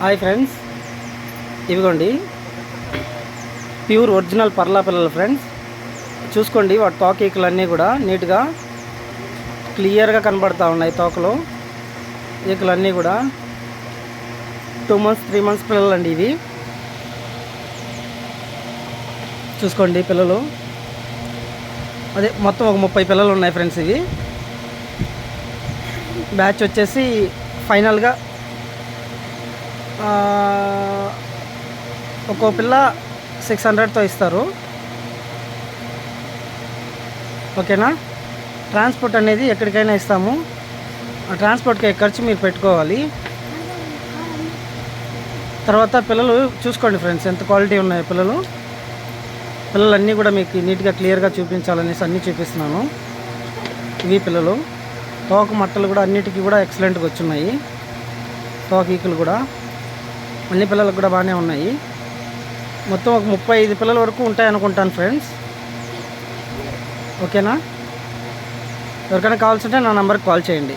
Hi friends. ఇవిగోండి. Pure original పర్లా పిల్లలు friends. చూసుకోండి వాటి తోక ఈకలన్నీ కూడా నీట్గా క్లియర్గా కనబడతా ఉన్నాయి తోకలు. ఈకలన్నీ కూడా టూ మంత్స్ త్రీ మంత్స్ పిల్లలు అండి ఇవి. చూసుకోండి పిల్లలు. అదే మొత్తం ఒక ముప్పై పిల్లలు ఉన్నాయి ఫ్రెండ్స్ ఇవి. బ్యాచ్ వచ్చేసి ఫైనల్గా ఒక్కో పిల్ల సిక్స్ హండ్రెడ్తో ఇస్తారు. ఓకేనా? ట్రాన్స్పోర్ట్ అనేది ఎక్కడికైనా ఇస్తాము. ఆ ట్రాన్స్పోర్ట్కి ఖర్చు మీరు పెట్టుకోవాలి. తర్వాత పిల్లలు చూసుకోండి ఫ్రెండ్స్ ఎంత క్వాలిటీ ఉన్నాయి పిల్లలు. పిల్లలన్నీ కూడా మీకు నీట్గా క్లియర్గా చూపించాలనేసి అన్నీ చూపిస్తున్నాను. ఇవి పిల్లలు. తోక మట్టలు కూడా అన్నిటికీ కూడా ఎక్సలెంట్గా వచ్చున్నాయి తోక ఈకులు కూడా. అన్ని పిల్లలకు కూడా బాగానే ఉన్నాయి. మొత్తం ఒక ముప్పై ఐదు పిల్లల వరకు ఉంటాయి అనుకుంటాను ఫ్రెండ్స్. ఓకేనా? ఎవరికైనా కావాల్సి ఉంటే నా నెంబర్కి కాల్ చేయండి.